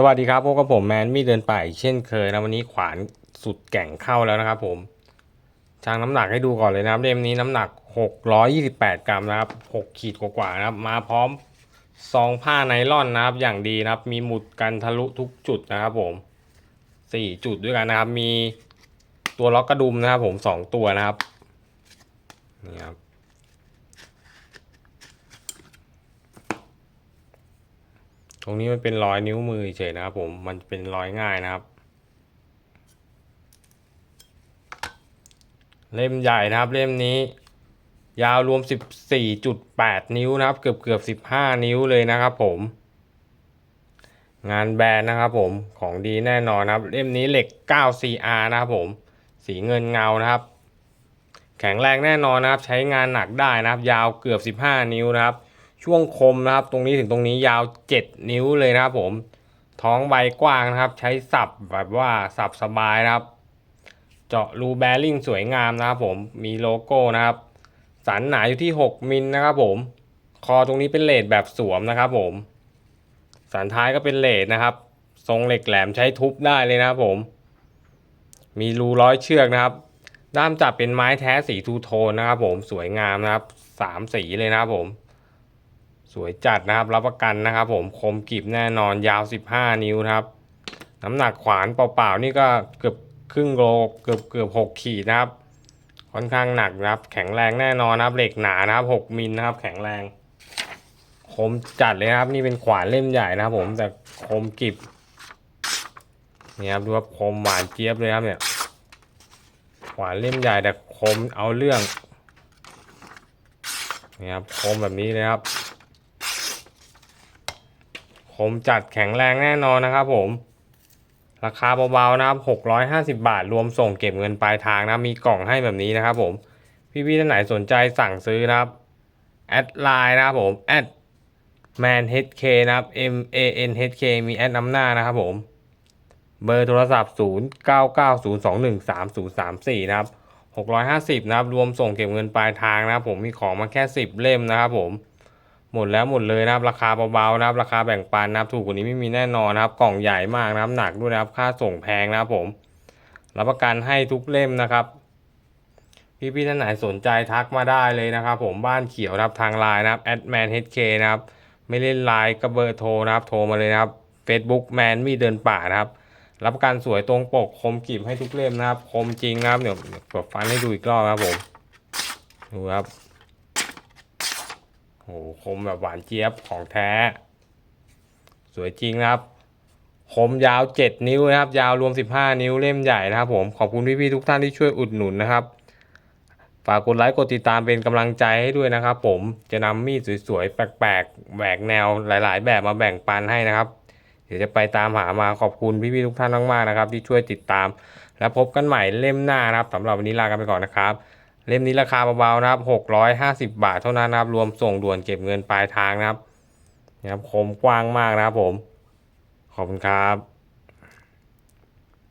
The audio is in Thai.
สวัสดีครับพบกับผมแมนมี่เดินป่าอีกเช่นเคยนะวันนี้ขวานสุดแก่งเข้าแล้วนะครับผมชั่งน้ำหนักให้ดูก่อนเลยนะครับเล่มนี้น้ำหนัก 628 กรัมนะครับ6ขีดกว่าๆนะครับ มาพร้อมซองผ้าไนล่อนนะครับ อย่างดีนะครับ มีหมุดกันทะลุทุกจุดนะครับผม 4 จุดด้วยกันนะครับ มีตัวล็อกกระดุมนะครับผม 2 ตัวนะครับนี่ครับ รงนี้มันเป็นรอยนิ้วมือเฉยนะครับผม มันเป็นรอยง่ายนะครับ เล่มใหญ่นะครับเล่มนี้ ยาวรวม 14.8 นิ้วนะครับ เกือบเกือบ 15 นิ้วเลยนะครับผม งานแบรนด์นะครับผม ของดีแน่นอนนะครับ เล่มนี้เหล็ก 9CR นะครับผม สีเงินเงานะครับ แข็งแรงแน่นอนนะครับ ใช้งานหนักได้นะครับ ยาวเกือบ 15 นิ้วนะครับ ช่วงคมนะครับ ตรงนี้ถึงตรงนี้ยาว 7 นิ้วเลยนะครับผม ท้องใบกว้างนะครับ ใช้สับแบบว่าสับสบายนะครับ เจาะรูแบริ่งสวยงามนะครับผมมีโลโก้นะครับ สันหนาอยู่ที่ 6 มิลนะครับผม คอตรงนี้เป็นเลดแบบสวมนะครับผม สันท้ายก็เป็นเลดนะครับ ทรงเหล็กแหลมใช้ทุบได้เลยนะครับผม มีรูร้อยเชือกนะครับ ด้ามจับเป็นไม้แท้สีทูโทนนะครับผมสวยงามนะครับสามสีเลยนะครับผม สวยจัดนะครับ รับประกันนะครับ ผมคมกริบแน่นอนยาว 15 นิ้วนะครับ น้ำหนักขวานเปล่าๆนี่ก็เกือบครึ่งโลเกือบเกือบ6ขีดนะครับ ค่อนข้างหนักนะครับ แข็งแรงแน่นอนนะครับเหล็กหนานะครับ 6มิลนะครับ แข็งแรง คมจัดเลยครับ นี่เป็นขวานเล่มใหญ่นะครับ ผมแต่คมกริบนี่ครับดูว่าคมหวานเจี๊ยบเลยครับเนี่ยขวานเล่มใหญ่แต่คมเอาเรื่องนี่ครับคมแบบนี้เลยครับ คมจัดแข็งแรงแน่นอนนะครับผม ราคาเบาๆนะครับ650 บาท รวมส่งเก็บเงินปลายทางนะมีกล่องให้แบบนี้นะครับผม พี่ๆท่านไหนสนใจสั่งซื้อนะครับแอดไลน์นะครับผมแอด man hk นะครับ m a n h k มีแอดนำหน้านะครับผม เบอร์โทรศัพท์ 0 9 9 0 2 1 3 0 3 4 นะครับ 650 นะครับ รวมส่งเก็บเงินปลายทางนะครับผมมีของมาแค่ 10 เล่มนะครับผม หมดแล้วหมดเลยนะครับ ราคาเบาๆนะครับ ราคาแบ่งปันนะครับ ถูกกว่านี้ไม่มีแน่นอนนะครับ กล่องใหญ่มากนะครับ หนักด้วยนะครับ ค่าส่งแพงนะครับผม รับประกันให้ทุกเล่มนะครับ พี่ๆท่านไหนสนใจทักมาได้เลยนะครับ ผมบ้านเขียวนะครับทางไลน์นะครับ @manhk นะครับ ไม่เล่นไลน์ก็เบอร์โทรนะครับ โทรมาเลยนะครับ Facebook แมนมีเดินป่านะครับรับประกันสวยตรงปกคมกริบให้ทุกเล่มนะครับ คมจริงนะครับเดี๋ยวเปิดฟันให้ดูอีกรอบนะครับผมดูครับ โหคมแบบหวานเจี๊ยบของแท้ สวยจริงนะครับ คมยาว 7 นิ้วนะครับ ยาวรวม 15 นิ้วเล่มใหญ่นะครับผมขอบคุณพี่ๆทุกท่านที่ช่วยอุดหนุนนะครับ ฝากกดไลค์กดติดตามเป็นกำลังใจให้ด้วยนะครับ ผมจะนำมีดสวยๆ แปลกๆแหวกแนวหลาย ๆ แบบมาแบ่งปันให้นะครับ เดี๋ยวจะไปตามหามาขอบคุณพี่ๆทุกท่านมากๆนะครับ ที่ช่วยติดตาม แล้วพบกันใหม่เล่มหน้านะครับสำหรับวันนี้ลากันไปก่อนนะครับ เล่มนี้ราคาเบาๆนะครับ 650 บาทเท่านั้นนะครับ รวมส่งด่วนเก็บเงินปลายทางนะครับนะครับคมกว้างมากนะครับผม ขอบคุณครับ